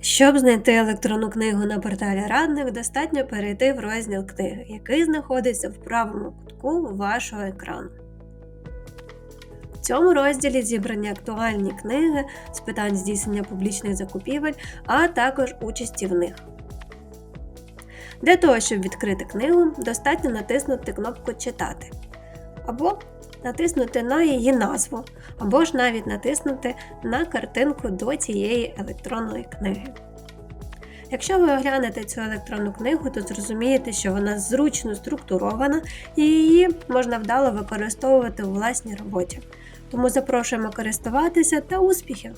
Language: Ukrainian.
Щоб знайти електронну книгу на порталі Радник, достатньо перейти в розділ книги, який знаходиться в правому кутку вашого екрану. В цьому розділі зібрані актуальні книги з питань здійснення публічних закупівель, а також участі в них. Для того, щоб відкрити книгу, достатньо натиснути кнопку Читати або натиснути на її назву, або ж навіть натиснути на картинку до цієї електронної книги. Якщо ви оглянете цю електронну книгу, то зрозумієте, що вона зручно структурована і її можна вдало використовувати у власній роботі. Тому запрошуємо користуватися та успіхів!